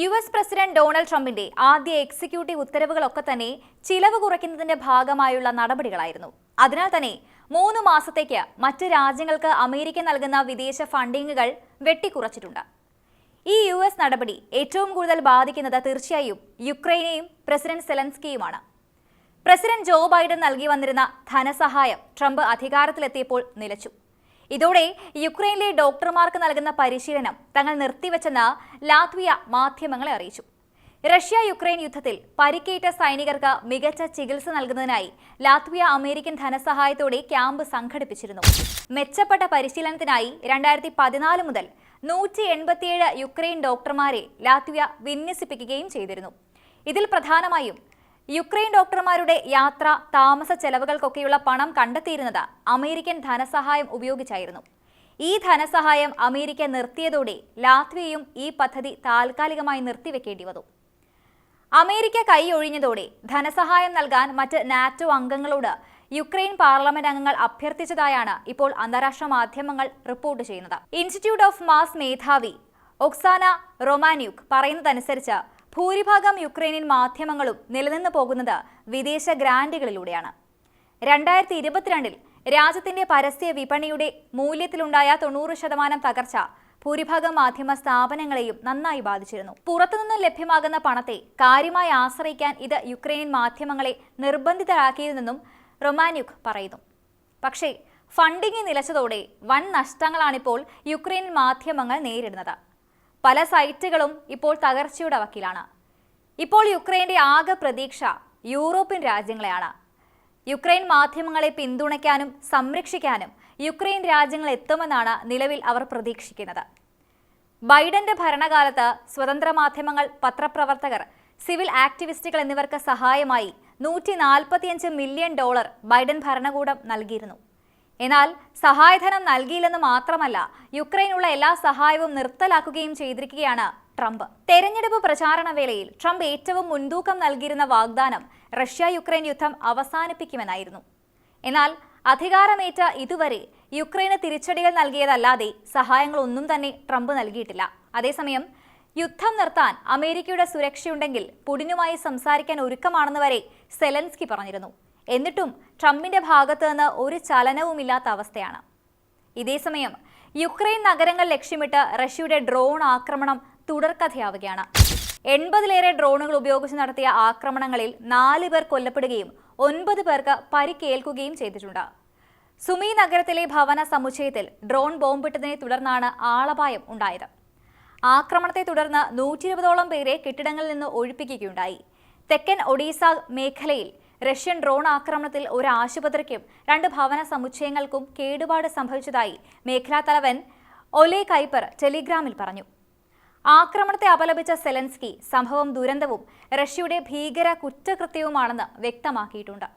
U S president Donald ട്രംപിന്റെ ആദ്യ executive ഉത്തരവുകളൊക്കെ തന്നെ ചിലവ് കുറയ്ക്കുന്നതിന്റെ ഭാഗമായുള്ള നടപടികളായിരുന്നു. അതിനാൽ തന്നെ മൂന്ന് മാസത്തേക്ക് മറ്റ് രാജ്യങ്ങൾക്ക് അമേരിക്ക നൽകുന്ന വിദേശ ഫണ്ടിങ്ങുകൾ വെട്ടിക്കുറച്ചിട്ടുണ്ട്. ഈ യു എസ് നടപടി ഏറ്റവും കൂടുതൽ ബാധിക്കുന്നത് തീർച്ചയായും യുക്രൈനെയും പ്രസിഡന്റ് സെലൻസ്കിയുമാണ്. പ്രസിഡന്റ് ജോ ബൈഡൻ നൽകി വന്നിരുന്ന ധനസഹായം ട്രംപ് അധികാരത്തിലെത്തിയപ്പോൾ നിലച്ചു. ഇതോടെ യുക്രൈനിലെ ഡോക്ടർമാർക്ക് നൽകുന്ന പരിശീലനം തങ്ങൾ നിർത്തിവെച്ചെന്ന് ലാത്വിയ മാധ്യമങ്ങളെ അറിയിച്ചു. റഷ്യ യുക്രൈൻ യുദ്ധത്തിൽ പരിക്കേറ്റ സൈനികർക്ക് മികച്ച ചികിത്സ നൽകുന്നതിനായി ലാത്വിയ അമേരിക്കൻ ധനസഹായത്തോടെ ക്യാമ്പ് സംഘടിപ്പിച്ചിരുന്നു. മെച്ചപ്പെട്ട പരിശീലനത്തിനായി രണ്ടായിരത്തി പതിനാല് മുതൽ നൂറ്റി എൺപത്തിയേഴ് യുക്രൈൻ ഡോക്ടർമാരെ ലാത്വിയ വിന്യസിപ്പിക്കുകയും ചെയ്തിരുന്നു. ഇതിൽ പ്രധാനമായും യുക്രൈൻ ഡോക്ടർമാരുടെ യാത്ര താമസ ചെലവുകൾക്കൊക്കെയുള്ള പണം കണ്ടെത്തിയിരുന്നത് അമേരിക്കൻ ധനസഹായം ഉപയോഗിച്ചായിരുന്നു. ഈ ധനസഹായം അമേരിക്ക നിർത്തിയതോടെ ലാത്വിയയും ഈ പദ്ധതി താൽക്കാലികമായി നിർത്തിവെക്കേണ്ടി വന്നു. അമേരിക്ക കൈയൊഴിഞ്ഞതോടെ ധനസഹായം നൽകാൻ മറ്റ് നാറ്റോ അംഗങ്ങളോട് യുക്രൈൻ പാർലമെന്റ് അംഗങ്ങൾ അഭ്യർത്ഥിച്ചതായാണ് ഇപ്പോൾ അന്താരാഷ്ട്ര മാധ്യമങ്ങൾ റിപ്പോർട്ട് ചെയ്യുന്നത്. ഇൻസ്റ്റിറ്റ്യൂട്ട് ഓഫ് മാസ് മേധാവി ഒക്സാന റൊമാന്യൂക്ക് പറയുന്നതനുസരിച്ച് ഭൂരിഭാഗം യുക്രൈനിയൻ മാധ്യമങ്ങളും നിലനിന്ന് പോകുന്നത് വിദേശ ഗ്രാൻഡുകളിലൂടെയാണ്. രണ്ടായിരത്തി ഇരുപത്തിരണ്ടിൽ രാജ്യത്തിന്റെ പരസ്യ വിപണിയുടെ മൂല്യത്തിലുണ്ടായ തൊണ്ണൂറ് ശതമാനം തകർച്ച ഭൂരിഭാഗം മാധ്യമ സ്ഥാപനങ്ങളെയും നന്നായി ബാധിച്ചിരുന്നു. പുറത്തുനിന്ന് ലഭ്യമാകുന്ന പണത്തെ കാര്യമായി ആശ്രയിക്കാൻ ഇത് യുക്രൈനിയൻ മാധ്യമങ്ങളെ നിർബന്ധിതരാക്കിയതെന്നും റൊമാന്യുക് പറയുന്നു. പക്ഷേ ഫണ്ടിങ് നിലച്ചതോടെ വൻ നഷ്ടങ്ങളാണിപ്പോൾ യുക്രൈൻ മാധ്യമങ്ങൾ നേരിടുന്നത്. പല സൈറ്റുകളും ഇപ്പോൾ തകർച്ചയുടെ വക്കിലാണ്. ഇപ്പോൾ യുക്രൈന്റെ ആകെ പ്രതീക്ഷ യൂറോപ്യൻ രാജ്യങ്ങളെയാണ്. യുക്രൈൻ മാധ്യമങ്ങളെ പിന്തുണയ്ക്കാനും സംരക്ഷിക്കാനും യുക്രൈൻ രാജ്യങ്ങൾ എത്തുമെന്നാണ് നിലവിൽ അവർ പ്രതീക്ഷിക്കുന്നത്. ബൈഡന്റെ ഭരണകാലത്ത് സ്വതന്ത്ര മാധ്യമങ്ങൾ പത്രപ്രവർത്തകർ സിവിൽ ആക്ടിവിസ്റ്റുകൾ എന്നിവർക്ക് സഹായമായി നൂറ്റി മില്യൺ ഡോളർ ബൈഡൻ ഭരണകൂടം നൽകിയിരുന്നു. എന്നാൽ സഹായധനം നൽകിയില്ലെന്ന് മാത്രമല്ല യുക്രൈനുള്ള എല്ലാ സഹായവും നിർത്തലാക്കുകയും ചെയ്തിരിക്കുകയാണ് ട്രംപ്. തെരഞ്ഞെടുപ്പ് പ്രചാരണ വേളയിൽ ട്രംപ് ഏറ്റവും മുൻതൂക്കം നൽകിയിരുന്ന വാഗ്ദാനം റഷ്യ യുക്രൈൻ യുദ്ധം അവസാനിപ്പിക്കുമെന്നായിരുന്നു. എന്നാൽ അധികാരമേറ്റ ഇതുവരെ യുക്രൈന് തിരിച്ചടികൾ നൽകിയതല്ലാതെ സഹായങ്ങളൊന്നും തന്നെ ട്രംപ് നൽകിയിട്ടില്ല. അതേസമയം യുദ്ധം നിർത്താൻ അമേരിക്കയുടെ സുരക്ഷയുണ്ടെങ്കിൽ പുടിനുമായി സംസാരിക്കാൻ ഒരുക്കമാണെന്ന് വരെ സെലൻസ്കി പറഞ്ഞിരുന്നു. എന്നിട്ടും ട്രംപിന്റെ ഭാഗത്ത് നിന്ന് ഒരു ചലനവുമില്ലാത്ത അവസ്ഥയാണ്. ഇതേസമയം യുക്രൈൻ നഗരങ്ങൾ ലക്ഷ്യമിട്ട് റഷ്യയുടെ ഡ്രോൺ ആക്രമണം തുടർക്കഥയാവുകയാണ്. എൺപതിലേറെ ഡ്രോണുകൾ ഉപയോഗിച്ച് നടത്തിയ ആക്രമണങ്ങളിൽ നാല് പേർ കൊല്ലപ്പെടുകയും ഒൻപത് പേർക്ക് പരിക്കേൽക്കുകയും ചെയ്തിട്ടുണ്ട്. സുമി നഗരത്തിലെ ഭവന സമുച്ചയത്തിൽ ഡ്രോൺ ബോംബിട്ടതിനെ തുടർന്നാണ് ആളപായം ഉണ്ടായത്. ആക്രമണത്തെ തുടർന്ന് നൂറ്റിരുപതോളം പേരെ കെട്ടിടങ്ങളിൽ നിന്ന് ഒഴിപ്പിക്കുകയുണ്ടായി. തെക്കൻ ഒഡീസ മേഖലയിൽ റഷ്യൻ ഡ്രോൺ ആക്രമണത്തിൽ ഒരു ആശുപത്രിക്കും രണ്ട് ഭവന സമുച്ചയങ്ങൾക്കും കേടുപാട് സംഭവിച്ചതായി മേഖലാ തലവൻ ഒലെ കൈപ്പർ ടെലിഗ്രാമിൽ പറഞ്ഞു. ആക്രമണത്തെ അപലപിച്ച സെലൻസ്കി സംഭവം ദുരന്തവും റഷ്യയുടെ ഭീകര കുറ്റകൃത്യവുമാണെന്ന് വ്യക്തമാക്കിയിട്ടുണ്ട്.